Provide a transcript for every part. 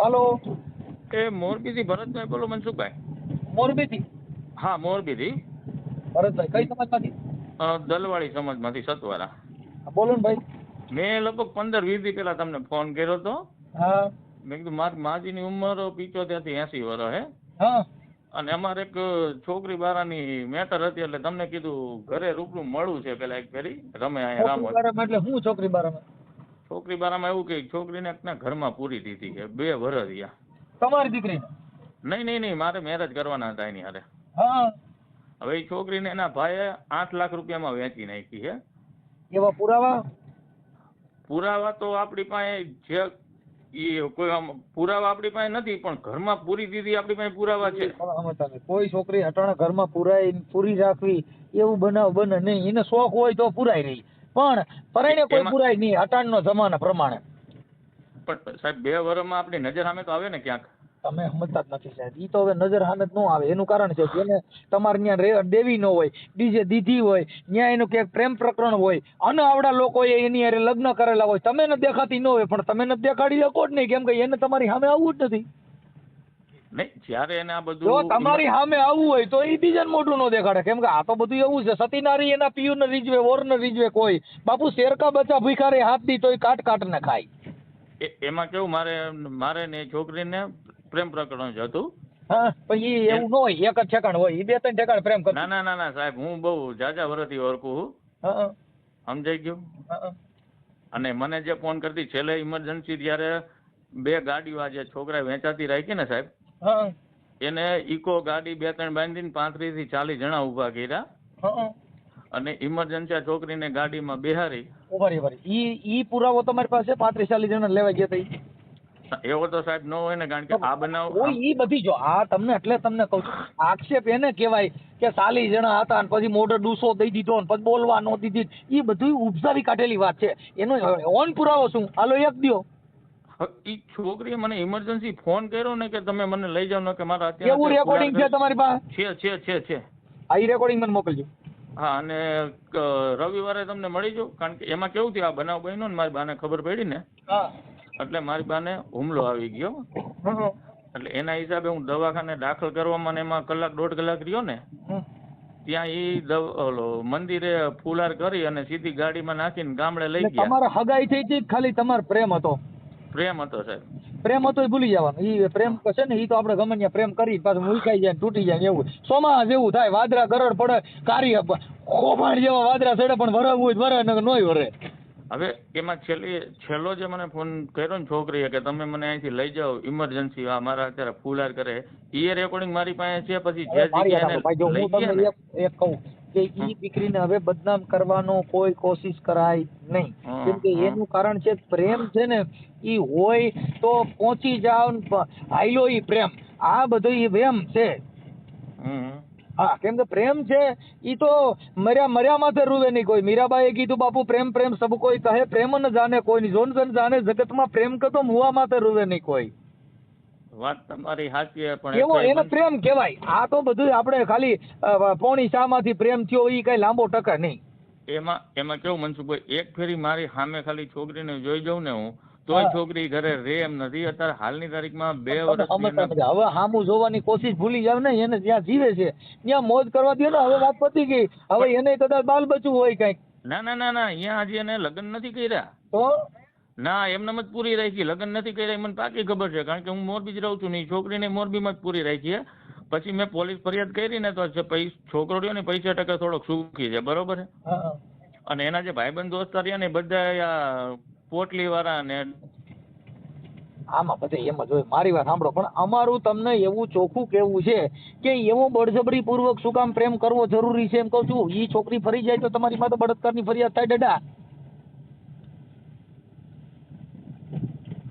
હાલો. એ મોરબીથી ભરતભાઈ બોલો મનસુખભાઈ. મોરબીથી? હા મોરબીથી. ભરતભાઈ કઈ સમાજમાંથી? દલવાળી સમાજમાંથી સતવારા બોલો ને ભાઈ. મેં લગભગ પંદર વીસ દી પહેલા તમને ફોન કર્યો હતો હા. મેં કીધું મારી માજીની ઉંમર ત્યાંથી એસી વર્ષ હે. હા. અને અમારે એક છોકરી બારાની મેટર હતી એટલે તમને કીધું ઘરે રૂબરૂ મળવું છે પેલા એક ફેરી. રમે અહીંયા રામ એટલે હું છોકરી બારામાં? છોકરી બારામાં એવું કે છોકરીને એકના ઘરમાં પૂરી દીધી છે બે વર્ષ થયા તમારી દીકરી? નહીં નહીં નહીં મારે મેરેજ કરવાના હતા એની હારે. હવે એ છોકરીને એના ભાઈએ આઠ લાખ રૂપિયામાં વેચી નાખી છે. એવા પુરાવા? પુરાવા તો આપણી પાસે જે કોઈ પુરાવા આપણી પાસે નથી પણ ઘરમાં પૂરી દીધી આપણી પાસે પુરાવા છે. કોઈ છોકરી અટાણા ઘરમાં પુરાઈ પૂરી રાખવી એવું બનાવ બને નહીં. એને શોખ હોય તો પુરાઈ રહી પણ પરણે કોઈ પુરાય નહીં અટાણનો જમાના પ્રમાણે. પણ સાહેબ બે વર્ષમાં આપણી નજર સામે તો આવે ને ક્યાંક. તમે સમજતા જ નથી સાહેબ ઈ તો હવે નજર સામે જ ન આવે. એનું કારણ છે જેને તમારે ત્યાં દેવી ન હોય બીજે દીધી હોય ત્યાં એનું ક્યાંક પ્રેમ પ્રકરણ હોય અને આવડા લોકોએ એની હારે લગ્ન કરેલા હોય તમે ન દેખાતી ન હોય પણ તમે ન દેખાડી શકો જ નહીં. કેમ કે એને તમારી સામે આવવું જ નથી. નહીં જ્યારે એને આ જો બધું તમારી સામે આવવું હોય તો એ બીજાને મોઢું ન દેખાડે. કેમ કે આ તો બધું એવું છે સતીનારી એના પિયુ ને રીજવે ઓર ને રીજવે કોઈ. બાપુ શેરકા બચા ભીખારે હાથ દી તોય કાટ કાટ ને ખાય. એ- એમાં કેવું મારે મારે ને એ છોકરીને પ્રેમ પ્રકરણ જ હતું. હા પણ એ એવું ન હોય એક જ ઠેકાણ હોય. એ બે ત્રણ ઠેકાણ પ્રેમ કરે ના ના ના સાહેબ હું બહુ જાજા વરથી ઓળખું છું. હા સમજાઈ ગયું? અને મને જે ફોન કરતી છેલ્લે ઇમરજન્સી જ્યારે બે ગાડીઓ આજે છોકરા વેચાતી રાખી ને સાહેબ. એને ઇકો ગાડી બે ત્રણ બાંધીને પાંત્રીસથી ચાલીસ જણા ઊભા કર્યા. અને ઇમરજન્સી છોકરીને ગાડીમાં બેહારી. ઉભારી ઉભારી ઈ ઈ પુરાવો તમારી પાસે પાંત્રીસ ચાલીસ જણા લેવા ગયા હતા એવો તો સાહેબ ન હોય ને કારણ કે આ બનાવ ઈ બધી જો આ તમને એટલે તમને કહું છું આક્ષેપ એને કહેવાય કે ચાલીસ જણા હતા અને પછી મોઢે ડૂસો દઈ દીધો ને પછી બોલવા નો દીધી. ઈ બધું ઉપજાવી કાઢેલી વાત છે. એનો ઓન પુરાવો શું? હાલો એક દ્યો. ઈ છોકરીએ મને ઇમરજન્સી ફોન કર્યો ને કે તમે મને લઈ જાવ ને કે મારા અત્યારે એવું રેકોર્ડિંગ છે તમારી પાસે? છે છે છે છે આ ઈ રેકોર્ડિંગ મને મોકલજો. હા અને રવિવારે તમને મળી જાઉં કારણ કે એમાં કેવું થયું આ બનાવ બન્યો ને મારી બાને ખબર પડી ને એટલે મારી બાને હુમલો આવી ગયો. એટલે એના હિસાબે હું દવાખાને દાખલ કરવામાં ને એમાં કલાક દોઢ કલાક રહ્યો ને ત્યાં ઈ ઓલો મંદિરે ફુલાર કરી અને સીધી ગાડીમાં નાખીને ગામડે લઈ ગયા. તમારે હગાઈ થઈ હતી ખાલી તમારો પ્રેમ હતો? પ્રેમ હતો સાહેબ. પ્રેમ હતો એ ભૂલી જવાનું. ઈ પ્રેમ છે ને ઈ તો આપણે ગમે ત્યાં પ્રેમ કરી પાછું મુલકાઈ જાય તૂટી જાય એવું. સોમા જેવું થાય વાદરા ગરડ પડે કારી ખોભાણ જેવા વાદરા ચડે પણ વરવું હોય વરે નોય વરે. હવે એમાં છેલ્લી છેલ્લો જે મને ફોન કર્યો ને છોકરીએ કે તમે મને અહીંથી લઈ જાઓ ઇમરજન્સી આ મારા અત્યારે ફૂલાર કરે. એ રેકોર્ડિંગ મારી પાસે છે પછી જે જગ્યાએ લઈ ગયા એક કહું. કે ઈ દીકરીને હવે બદનામ કરવાનો કોઈ કોશિશ કરાય નહીં. કેમ કે એનું કારણ છે પ્રેમ છે ને ઈ હોય તો પહોંચી જાવ ને ઈ પ્રેમ. આ બધું ઈ વેમ છે. હા કેમ કે પ્રેમ છે ઈ તો મર્યા મર્યા માથે રૂવે નહીં કોઈ. મીરાબાઈએ કીધું બાપુ પ્રેમ પ્રેમ સબ કોઈ કહે પ્રેમ ન જાને કોઈ જોનસન જાને જગતમાં પ્રેમ કતો મુવા માથે રૂવે નહીં કોઈ. વાત તમારી સાચી પણ એવો એને પ્રેમ કહેવાય. આ તો બધું આપણે ખાલી પોણી શામાંથી પ્રેમ થયો એ કઈ લાંબો ટકા નહીં. એમાં એમાં કેવું મનસુખભાઈ એક ફેરી મારી સામે ખાલી છોકરીને જોઈ જાઉં ને હું તોય છોકરી ઘરે રે એમ નથી. અત્યારે હાલની તારીખમાં બે વર્ષ. હવે હામું જોવાની કોશિશ ભૂલી જાવ ને એને જ્યાં જીવે છે ત્યાં મોજ કરવા દે ને. હવે વાત પતી ગઈ. હવે એને કદાચ બાલ બચવું હોય કંઈક. ના ના ના ના અહીંયા હજી એને લગ્ન નથી કર્યા. તો? ના એમને જ પૂરી રાખી. લગ્ન નથી કર્યા એ મને પાકી ખબર છે. કારણ કે હું મોરબી જ રહું છું ને ઈ છોકરીને મોરબીમાં જ પૂરી રાખી છે પછી મેં પોલીસ ફરિયાદ કરી ને તો છોકરો રહ્યો ને પૈસા ટકા થોડોક સુખી છે બરોબર છે અને એના જે ભાઈબંધ દોસ્તાર રહ્યા ને બધા આ પોટલી વાળા ને આમાં બધે એમ જ હોય. મારી વાત સાંભળો પણ અમારું તમને એવું ચોખ્ખું કેવું છે કે એવો બળજબરી પૂર્વક શું કામ પ્રેમ કરવો જરૂરી છે એમ કહું છું. એ છોકરી ફરી જાય તો તમારી માથે બળાત્કારની ફરિયાદ થાય ડડા.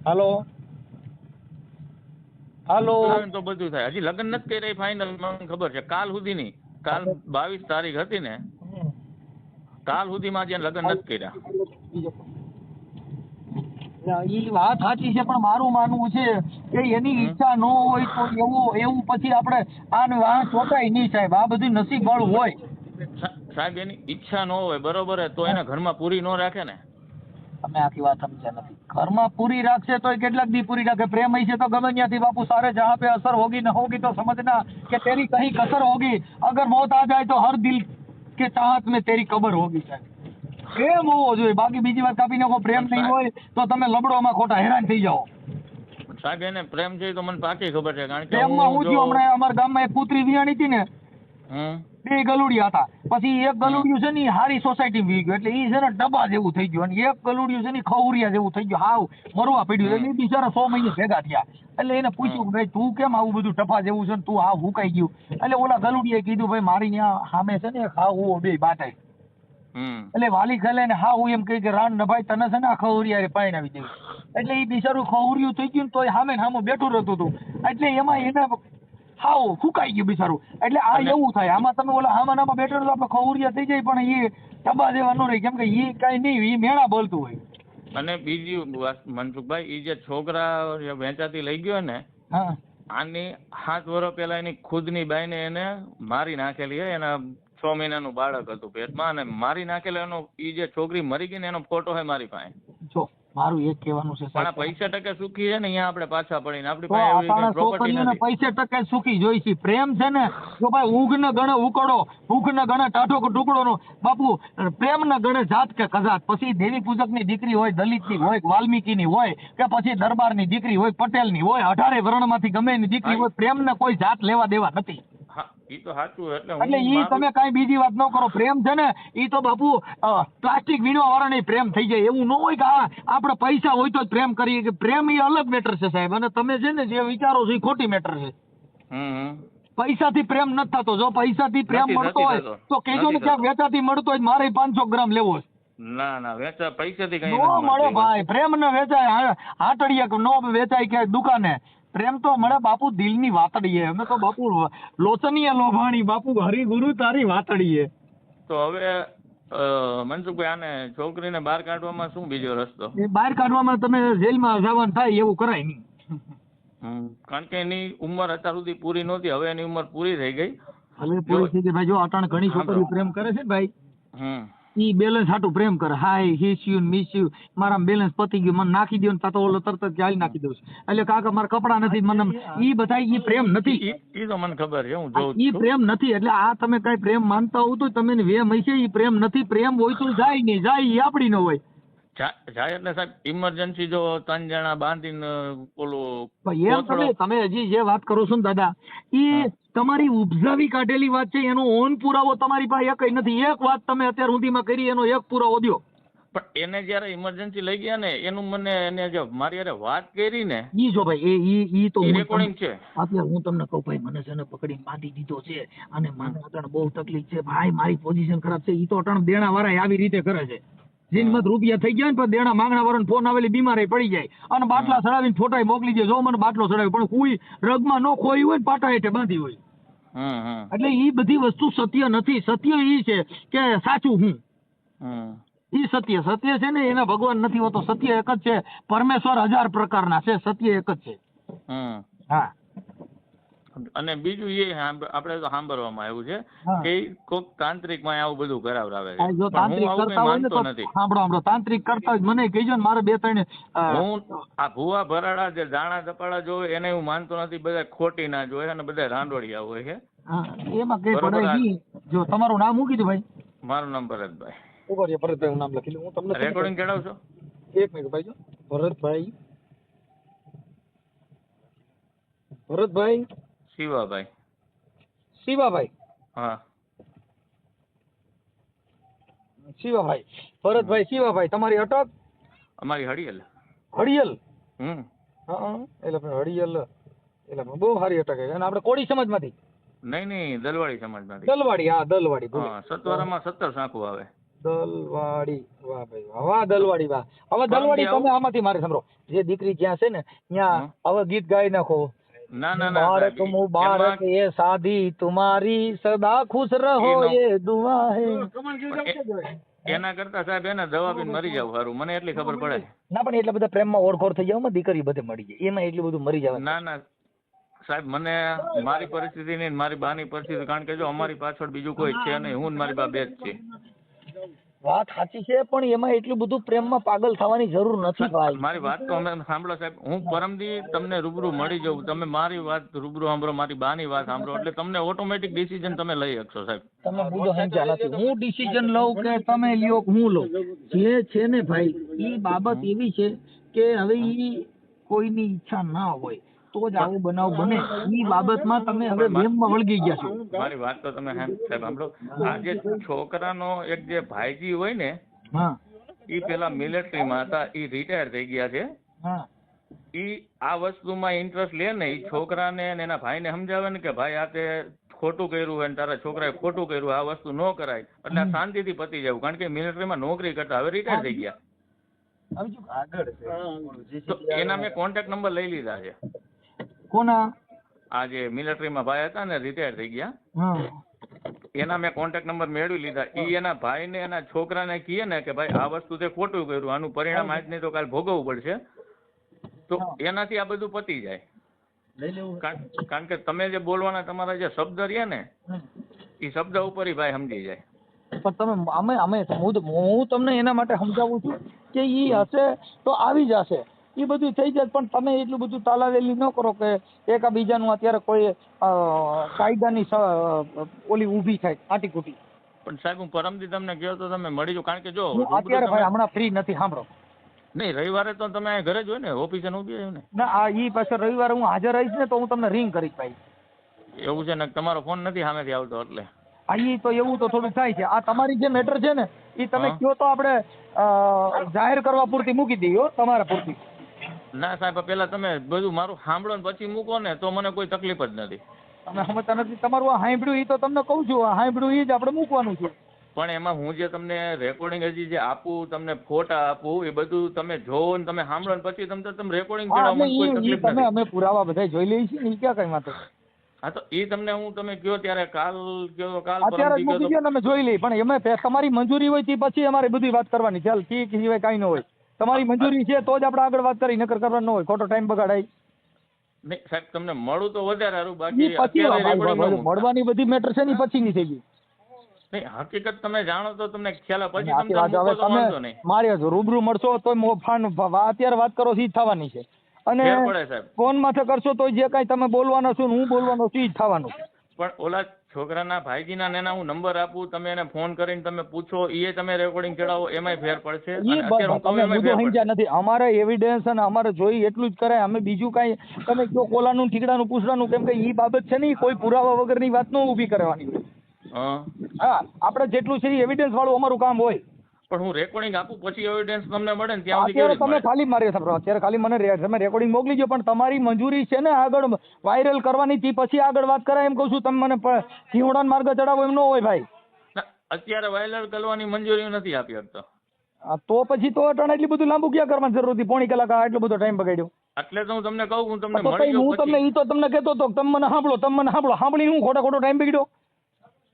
હાલો. હાલો. તો બધું થાય. હજી લગ્ન નથી કર્યા ફાઇનલ મને ખબર છે. કાલ સુધીની. કાલ બાવીસ તારીખ હતી ને. કાલ સુધીમાં જ્યાં લગ્ન નથી કર્યા. એ વાત સાચી છે પણ મારું માનવું છે કે એની ઈચ્છા ન હોય તો એવું એવું પછી આપણે આને આ ચોટાય નહીં સાહેબ. આ બધું નસીબ વાળું હોય સાહેબ એની ઈચ્છા ન હોય બરોબર તો એના ઘરમાં પૂરી ન રાખે ને. તમે આખી વાત સમજ્યા નથી. કર્મ પૂરી રાખશે તો કેટલાક દી પૂરી રાખે. પ્રેમ હશે તો ગમે ત્યાંથી બાપુ સારે જહાં પે અસર હોગી ન હોગી તો સમજના કે તેરી કहीं कसर होगी अगर मौत आ जाए तो हर दिल के चाहत में तेरी कबर होगी સાહેબ. પ્રેમ હોવો જોઈએ. બાકી બીજી વાત કાપી નાખો પ્રેમ નહીં હોય તો તમે લબડોમાં ખોટા હેરાન થઈ જાઓ. સાહેબ એને પ્રેમ છે તો મને પાકી ખબર છે કારણ કે પ્રેમમાં હું જો હમણાં અમારા ગામમાં એક પુત્રી વિયાણી હતી ને બે ગલુડિયા હતા. પછી એક ગલુડિયું છે ને હારી સોસાયટી વી ગયું. એટલે ઈ છે ને ડબ્બા જેવું થઈ ગયું. અને એક ગલુડિયું છે ને ખવરિયા જેવું થઈ ગયું. હાવ મરવા પડ્યું. એટલે બિચારા સો મહિને ભેગા થયા. એટલે એને પૂછ્યું કે ભાઈ તું કેમ આવું બધું ટફા જેવું છે ને તું હાવ હુકાઈ ગયું? એટલે ઓલા ગલુડિયાએ કીધું ભાઈ મારી ત્યાં સામે છે ને હાવ હુવો બે બાટાઈ એટલે વાલી ખેલે ને હા હું એમ કહી કે રાણ નભાઈ તને છે ને આ ખવરિયા પાણી દેવી. એટલે એ બિચારું ખવરિયું થઈ ગયું ને તોય સામે ને સામે બેઠું રહેતું હતું. એટલે એમાં એને હાવ ફૂકાઈ ગયું બિચારું. એટલે આ એવું થાય. આમાં તમે ઓલા આમાં નામાં બેઠો તો આપણે ખવરિયા થઈ જાય પણ એ ટબા દેવાનું ન રહે. કેમ કે એ કઈ નહીં એ મેળા બોલતું હોય. અને બીજી મનસુખભાઈ એ જે છોકરા વેચાતી લઈ ગયો ને હા. આની સાત વર્ષ પહેલા એની ખુદની બાઈને એને મારી નાખેલી હે. એના છ મહિનાનું બાળક હતું પેટમાં અને મારી નાખેલો એનો એ જે છોકરી મરી ગઈ ને એનો ફોટો હોય મારી પાસે. જો. મારું એક કહેવાનું છે પણ પૈસા ટકે સુખી છે ને અહીંયા આપણે પાછા પડીને. આપણી પાસે છોકરીઓને પૈસે ટકે સુખી જોઈ છે. પ્રેમ છે ને જો ભાઈ ઊંઘ ને ગણે ઉકળો ભૂખ ને ગણે ટાઢો કે ટુકડો નો બાપુ પ્રેમ ને ગણે જાત કે કજાત. પછી દેવી પૂજકની દીકરી હોય દલિતની હોય વાલ્મીકી ની હોય કે પછી દરબારની દીકરી હોય પટેલની હોય અઢારે વર્ણમાંથી ગમે ની દીકરી હોય પ્રેમ ને કોઈ જાત લેવા દેવા નથી. તો સાચું એટલે એટલે ઈ તમે કાંઈ બીજી વાત ન કરો. પ્રેમ છે ને ઈ તો બાપુ પ્લાસ્ટિક વીણવા વાળાને પ્રેમ થઈ જાય. એવું ન હોય કે આપણે પૈસા હોય તો જ પ્રેમ કરીએ કે પ્રેમ એ અલગ મેટર છે સાહેબ. અને તમે છે ને જે વિચારો છો એ ખોટી મેટર છે. પૈસાથી પ્રેમ નથી થતો. જો પૈસાથી પ્રેમ મળતો હોય તો કેજો ને ક્યાંક. વેચાથી મળતો હોય મારે પાંચસો ગ્રામ લેવો છે. ના ના વેચા પૈસાથી કઈ નો મળે ભાઈ. પ્રેમ ન વેચાય. હા- હાટડીએ કે નો વેચાય ક્યાંય દુકાને. પ્રેમ તો મળે બાપુ દિલની વાતડીએ. અમે તો બાપુ લોચનીય લોભાણી. બાપુ હરિગુરુ તારી વાતડીએ. તો હવે મનસુખભાઈ આને છોકરીને બહાર કાઢવામાં શું બીજો રસ્તો? એ બહાર કાઢવામાં તમે જેલમાં જવાનું થાય એવું કરાય નહીં. કારણ કે એની ઉંમર અત્યાર સુધી પૂરી નહોતી. હવે એની ઉંમર પૂરી થઈ ગઈ. હવે પૂરી થઈ ગઈ. ભાઈ જો અટાણ ઘણી છોકરીઓ પ્રેમ કરે છે ને ભાઈ. હમ. ઈ બેલેન્સ હાટું પ્રેમ કરે. Hi his you miss you મારા બેલેન્સ પતી ગયું. મને નાખી દો ને તો ઓલો તરત જ ચાલી નાખી દઉં એટલે કાકા મારા કપડા નથી મને ઈ બધા ઈ પ્રેમ નથી. ઈ તો મને ખબર છે હું જોઉં ઈ પ્રેમ નથી એટલે આ તમે કઈ પ્રેમ માનતા હો તો તમે વેમ હશે. ઈ પ્રેમ નથી પ્રેમ હોય તો જાય નહીં જાય ઈ આપડી નો હોય. જાય એટલે સાહેબ ઇમરજન્સી જો ત્રણ જણા બાંધીને ઓલું એમ તમે તમે હજી જે વાત કરો છો ને દાદા ઈ તમારી ઉપજાવી કાઢેલી વાત છે એનો ઓન પુરાવો તમારી પાસે એક નથી. એક વાત તમે અત્યાર સુધીમાં કરી એનો એક પુરાવો દ્યો. પણ એને જયારે ઇમરજન્સી લઈ ગયા ને એનું મને એને જે મારી હારે વાત કરી ને ઈ જો ભાઈ એ ઈ ઈ તો રેકોર્ડિંગ છે. અત્યારે હું તમને કહું ભાઈ મને છે ને પકડી બાંધી દીધો છે અને મને અટણ બહુ તકલીફ છે. ભાઈ મારી પોઝિશન ખરાબ છે. ઈ તો અટણ દેણા વાળા આવી રીતે કરે છે. જીનમત રૂપિયા થઈ ગયા ને પણ દેણા માંગણા વાળાને ફોન આવેલી બીમારી પડી જાય. અને બાટલા ચડાવીને ફોટા મોકલી દે જો મને બાટલો ચડાવ્યો પણ કોઈ રગમાં ન ખોઈ હોય ને પાટા હેઠે બાંધી હોય. એટલે ઈ બધી વસ્તુ સત્ય નથી. સત્ય એ છે કે સાચું હું. ઈ સત્ય. સત્ય છે ને એના ભગવાન નથી હોતો. સત્ય એક જ છે. પરમેશ્વર હજાર પ્રકારના છે. સત્ય એક જ છે. હા. અને બીજું એ આપણે તો સાંભળવામાં આવ્યું છે કે કોક તાંત્રિકમાં આવું બધું કરાવરાવે છે. જો તાંત્રિક કરતા હોય ને તો સાંભળો સાંભળો. તાંત્રિક કરતા હોય મને કહેજો ને મારે બે ત્રણ હું આ ભૂવા ભરાડા જે દાણા દપાડા જોવે એને હું માનતો નથી. બધા ખોટી ના જોવે અને બધા રાંડોળિયા હોય છે. હા, એમાં કઈ પડાય નહીં. જો તમારું નામ શું કીધું ભાઈ? મારું નામ ભરતભાઈ ઉપર ભરતભાઈ નામ લખી લઉં. હું તમને રેકોર્ડિંગ ચડાવશો એક મિનિટ ભાઈ જો. ભરતભાઈ. ભરતભાઈ. શિવાભાઈ. શિવાભાઈ. હા. શિવાભાઈ. ભરતભાઈ શિવાભાઈ. તમારી અટક? અમારી હડિયલ હડિયલ હમ. હા હા, એટલે હડિયલ એટલે બહુ સારી અટક છે અને આપણે કોડી સમાજમાંથી. નહીં નહીં દલવાડી સમાજમાંથી. દલવાડી હા દલવાડી હા સતવારામાં સત્તર સાંકુ આવે. દલવાડી વાહ ભાઈ વાહ દલવાડી વાહ. હવે દલવાડી તમે આમાંથી મારે સાંભળો. જે દીકરી જ્યાં છે ને ત્યાં હવે ગીત ગાઈ નાખો. ના ના ના ભારત મુબારક એ સાધી તુમારી સદા ખુશ રહો એ દુઆ હે એના કરતા સાહેબ એને દવા પીને મરી જાવ સારું મને એટલી ખબર પડે. ના પણ એટલા બધા પ્રેમમાં ઓળખોળ થઈ જાવ દીકરી બધે મળી જાય. એમાં એટલું બધું મરી જાવ ના ના સાહેબ મને મારી પરિસ્થિતિ નહીં મારી બાની પરિસ્થિતિ કારણ કે જો અમારી પાછળ બીજું કોઈ છે નહીં હું ને મારી બા બે જ છે વાત સાચી છે પણ એમાં એટલું બધું પ્રેમમાં પાગલ થવાની જરૂર નથી ભાઈ. મારી વાત તો અમે સાંભળો સાહેબ હું પરમદી તમને રૂબરૂ મળી જઉં તમે મારી વાત રૂબરૂ સાંભળો મારી બાની વાત સાંભળો એટલે તમને ઓટોમેટિક ડિસિઝન તમે લઈ શકશો સાહેબ. તમે મુદ્દો સમજ્યા નથી. હું ડિસિઝન લઉં કે તમે લ્યો હું લઉં. જે છે ને ભાઈ એ બાબત એવી છે કે હવે એ કોઈની ઈચ્છા ના હોય. તો જ આવો બનાવ બને. એ બાબતમાં તમે હવે વેમમાં વળગી ગયા છો. મારી વાત તો તમે સાહેબ સાહેબ સાંભળો. આ જે છોકરાનો એક જે ભાઈજી હોય ને હા. એ પેલા મિલિટરીમાં હતા એ રિટાયર થઈ ગયા છે. હા. ઈ આ વસ્તુમાં ઇન્ટરેસ્ટ લે ને એ છોકરાને ને એના ભાઈને સમજાવે ને કે ભાઈ આ તે ખોટું કર્યું હોય ને તારા છોકરાએ ખોટું કર્યું આ વસ્તુ ન કરાય. એટલે શાંતિથી પતી જવું કારણ કે મિલિટરીમાં નોકરી કરતા હવે રિટાયર થઈ ગયા. આગળ. તો એના મેં કોન્ટેક્ટ નંબર લઈ લીધા છે. કોના? આ જે મિલિટરીમાં ભાઈ હતા ને રિટાયર થઈ ગયા. એના મેં કોન્ટેક્ટ નંબર મેળવી લીધા. એ એના ભાઈને એના છોકરાને કહે ને કે ભાઈ આ વસ્તુ તે ખોટું કર્યું. આનું પરિણામ આજ નહીં તો કાલ ભોગવવું પડશે. તો એનાથી આ બધું પતી જાય. કારણ કે તમે જે બોલવાના તમારા જે શબ્દ રહ્યા ને એ શબ્દ ઉપર ઈ ભાઈ સમજી જાય. પણ તમે અમે અમે હું તમને એના માટે સમજાવું છું કે ઈ હશે તો આવી જશે એ બધું થઈ જાય પણ તમે એટલું બધું તાલાવેલી ન કરો કે એકાબીજાનું અત્યારે કોઈ કાયદાની ઓલી ઊભી થાય આટીકૂટી પણ સાહેબ હું પરમદી તમને કહ્યો તો તમે મળી જો કારણ કે જો અત્યારે ભાઈ હમણાં ફ્રી નથી સાંભળો. નહીં રવિવારે તો તમે ઘરે જ હોય ને ઓફિસે ઊભી હોય ને ના આ ઈ પાછળ રવિવારે હું હાજર રહીશ ને તો હું તમને રિંગ કરીશ ભાઈ. એવું છે ને તમારો ફોન નથી સામેથી આવતો એટલે. અહીં તો એવું તો થોડું થાય છે. આ તમારી જે મેટર છે ને એ તમે. કયો તો આપણે જાહેર કરવા પૂરતી મૂકી દઈએ તમારા પૂરતી. ના સાહેબ પેલા તમે બધું મારું સાંભળો ને પછી મૂકો ને તો મને કોઈ તકલીફ જ નથી. તમે સમજતા નથી તમારું આ હાંભળ્યું એ તો તમને કહું છું આ હાંભળ્યું એ જ આપણે મૂકવાનું છે. પણ એમાં હું જે તમને રેકોર્ડિંગ હજી જે આપું તમને ફોટા આપું એ બધું તમે જોવો ને તમે સાંભળો ને પછી તમે તમે રેકોર્ડિંગ તમે અમે પુરાવા બધા જોઈ લઈએ છીએ ક્યાં કઈ વાંધો હા તો એ તમને હું તમે કયો ત્યારે કાલ કયો કાલ અત્યારે મૂકી દો ને અમે જોઈ લઈએ પણ એમાં તમારી મંજૂરી હોય તે પછી અમારે બધી વાત કરવાની ચાલ ઠીક સિવાય કાંઈ ન હોય. તમારી મંજૂરી છે તો જ આપણે આગળ વાત કરી નકર કરવાનું ન હોય ખોટો ટાઈમ બગાડાય નહીં સાહેબ તમને મળું તો વધારે સારું બાકી. મળવાની બધી મેટર છે ને પછી ની થઈ ગઈ. નહીં હકીકત તમે જાણો તો તમને ખ્યાલ પછી તમે તમે મારે રૂબરૂ મળશો તો અત્યારે વાત કરો છો થવાની છે. અને ફોન માથે કરશો તો જે કાંઈ તમે બોલવાના છો ને હું બોલવાનો છું જ થવાનું પણ ઓલા છોકરાના ભાઈજીના નેના હું નંબર આપું તમે એને ફોન કરીને તમે પૂછો એ તમે રેકોર્ડિંગ ચડાવો એમાંય ફેર પડશે. તમે મુદ્દો સમજ્યા નથી. અમારે એવિડન્સ અને અમારે જોઈ એટલું જ કરાય. અમે બીજું કાંઈ તમે કયો કોલાનું ઠીકડાનું પૂછડાનું કેમ કે ઈ બાબત છે નહીં કોઈ પુરાવા વગરની વાત ન ઊભી કરવાની. હા. હા આપણે જેટલું છે એવિડન્સ વાળું અમારું કામ હોય. પણ હું રેકોર્ડિંગ આપું પછી એવિડન્સ તમને મળે ને ત્યાં સુધી અત્યારે તમે ખાલી મારી અત્યારે ખાલી મને તમે રેકોર્ડિંગ મોકલી દો પણ તમારી મંજૂરી છે ને આગળ વાયરલ કરવાની તી પછી આગળ વાત કરાય એમ કહું છું તમે મને સિંહોડાનો માર્ગ ચડાવો એમ ન હોય ભાઈ. અત્યારે વાયરલ કરવાની મંજૂરી નથી આપી આ તો. પછી તો અટાણે એટલી બધું લાંબુ ક્યાં કરવાની જરૂર હતી? પોણી કલાક આટલો બધો ટાઈમ બગાડ્યો. એટલે તો હું તમને કહું હું તમને હું તમને એ તો તમને કહેતો હતો તમે મને સાંભળો તમે મને સાંભળો સાંભળી હું ખોટા ખોટો ટાઈમ બગડ્યો?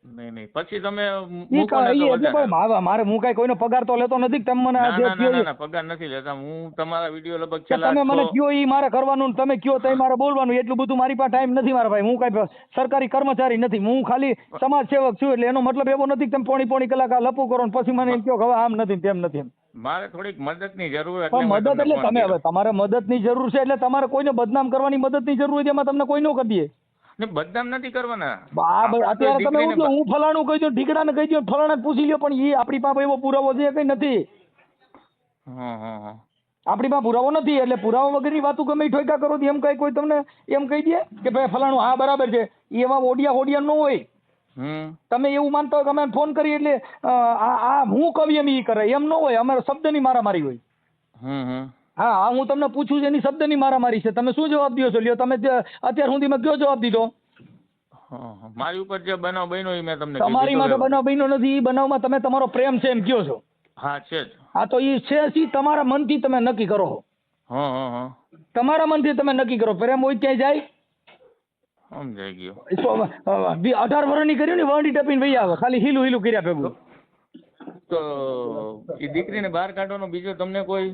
નહીં નહીં. પછી તમે મૂકો ને તો વધારે. મારે મારે હું કાંઈ કોઈનો પગાર તો લેતો નથી તમે મને ના ના ના કયો ના પગાર નથી લેતા. હું તમારા વીડિયો લગભગ છેલ્લા તમે મને કયો ઈ મારે કરવાનું ને તમે કયો તઈ મારે બોલવાનું. એટલું બધું મારી પાસે ટાઈમ નથી મારા ભાઈ. હું કાંઈ સરકારી કર્મચારી નથી. હું ખાલી સમાજ સેવક છું એટલે એનો મતલબ એવો નથી કે તમે પોણી પોણી કલાક લપુ કરો ને પછી મને એમ કહો કે હવે આમ નથી તેમ નથી એમ. મારે થોડીક મદદની જરૂર એટલે મદદ એટલે તમે હવે તમારે મદદની જરૂર છે એટલે તમારે કોઈને બદનામ કરવાની મદદની જરૂર હોય એમાં તમને કોઈ ન કરી દે. ને બદનામ નથી કરવાના. અત્યારે તમે દીકરીને હું ફલાણું કહી દઉં ઠીકડાને કહી દઉં ફલાણા પૂછી લ્યો પણ એ આપણી પાસે એવો પુરાવો છે કંઈ નથી? આપણી પાસે પુરાવો નથી એટલે પુરાવા વગરની વાતો ગમે ઠોકા કરો એમ કઈ કોઈ તમને એમ કહી દે કે ભાઈ ફલાણું હા બરાબર છે. એવા ઓડિયા ઓડિયા ન હોય. તમે એવું માનતા હોય કે અમે ફોન કરી એટલે આ હું કવિ એમ ઈ કરે એમ ન હોય અમારે શબ્દની મારામારી હોય. હા હા હું તમને પૂછું છું એની શબ્દની મારામારી છે. તમે શું જવાબ દો છો? લ્યો તમે અત્યાર સુધીમાં કયો જવાબ દીધો. મારી ઉપર જે બનાવ બન્યો એ મેં તમને તમારી માટે બનાવ બન્યો નથી એ બનાવમાં તમે તમારો પ્રેમ છે એમ કયો છો? હા છે જ. હા તો એ છે સી તમારા મનથી તમે નક્કી કરો. હો તમારા મનથી તમે નક્કી કરો. પ્રેમ હોય ત્યાં જાય? સમજાઈ ગયો. અઢાર વર્ષની કર્યું ને વંડી ટપીને વહી આવે. ખાલી હીલું હીલું કર્યા ભેગું. તો એ દીકરીને બહાર કાઢવાનો બીજો તમને કોઈ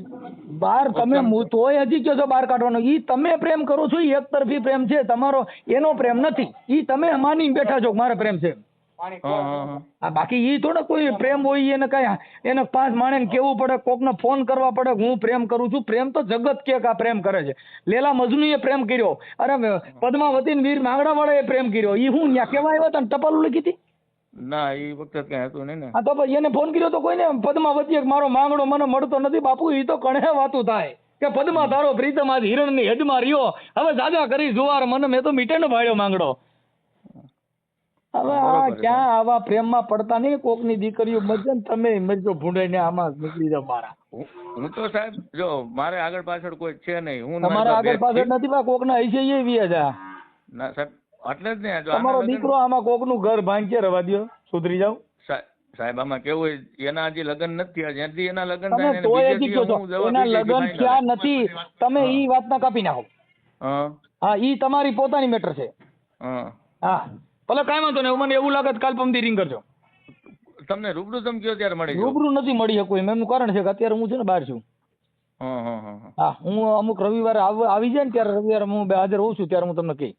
બહાર તમે તોય હજી કહો છો બહાર કાઢવાનો. ઈ તમે પ્રેમ કરો છો ઈ એક તરફી પ્રેમ છે તમારો એનો પ્રેમ નથી. ઈ તમે માની બેઠા છો કે મારે પ્રેમ છે હા બાકી ઈ થોડો કોઈ પ્રેમ હોય એને કઈ એને પાંચ માણે કેવું પડે કોકને ફોન કરવા પડે હું પ્રેમ કરું છું. પ્રેમ તો જગત કે આ પ્રેમ કરે છે. લેલા એ પ્રેમ કર્યો. અરે પદ્માવતી વીર માંગડા વાળા એ પ્રેમ કર્યો. ઈ હું ન્યા કેવા આવ્યા હતા ટપાલું લખી હતી? ના એ વખતે કઈ હતું નહીં ને. હા તો પછી એને ફોન કર્યો તો કોઈને પદ્માવતીએ કે મારો માંગડો મને મળતો નથી બાપુ એ તો કણે વાતું થાય કે પદ્મા તારો પ્રીતમ આજ હિરણની હેડમાં રહ્યો. હવે દાદા કરી જુવાર મને મેં તો મીટે ને ભાળ્યો માંગડો હવે આ ક્યાં આવા પ્રેમમાં પડતા નહીં કોકની દીકરીઓ મજન તમે મરજો ભૂંડાઈને આમાં નીકળી જાવ મારા. હું તો સાહેબ જો મારે આગળ પાછળ કોઈ છે નહીં. હું તમારા મારા આગળ પાછળ નથી બા કોકના હૈસે એ વી જા. ના સાહેબ એટલે જ ને તમારો દીકરો આમાં કોકનું ઘર ભાંગે રવા દ્યો સુધરી જાવ સાહેબ આમાં કેવું એના હજી લગ્ન નથી થયા. જ્યાંથી એના લગ્ન થાય ને તોય હજી કહો છો એના લગ્ન થયા નથી તમે ઈ વાતના કાપી નાખો. હા. ઈ તમારી પોતાની મેટર છે. હા. હા. ભલે કાંઈ વાંધો નહીં મને એવું લાગે કાલ પમદી રિંગ કરજો. તમને રૂબરૂ તમે કયો ત્યારે મળી રૂબરૂ નથી મળી શકું એમ. કારણ છે કે અત્યારે હું છે ને બહાર છું. હા હું અમુક રવિવારે આવી જાય ને ત્યારે રવિવારે હું હાજર હોઉં છું ત્યારે હું તમને કહી.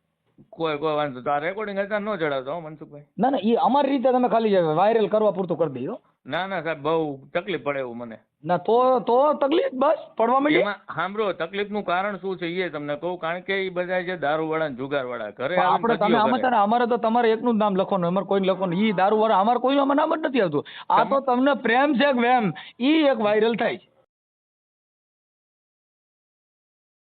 કોઈ કોઈ વાંધો તો આ રેકોર્ડિંગ હતા ન ચડાવતો મનસુખભાઈ. ના ના એ અમારી રીતે તમે ખાલી વાયરલ કરવા પૂરતું કરી દીધો ના ના સાહેબ બહુ તકલીફ પડે એવું મને. ના તો તો તકલીફ બસ પડવા માંડી. એમાં સાંભળો તકલીફનું કારણ શું છે એ તમને કહું કારણ કે એ બધા છે દારૂવાળા ને જુગારવાળા ઘરે આપડે આપણે તમે આમાં છે ને અમારે તો તમારે એકનું જ નામ લખવાનું અમારે કોઈ લખવાનું. એ દારૂ વાળા અમારે કોઈનું નામ જ નથી આવતું. આ તો તમને પ્રેમ છે કે વેમ ઈ એક વાયરલ થાય છે.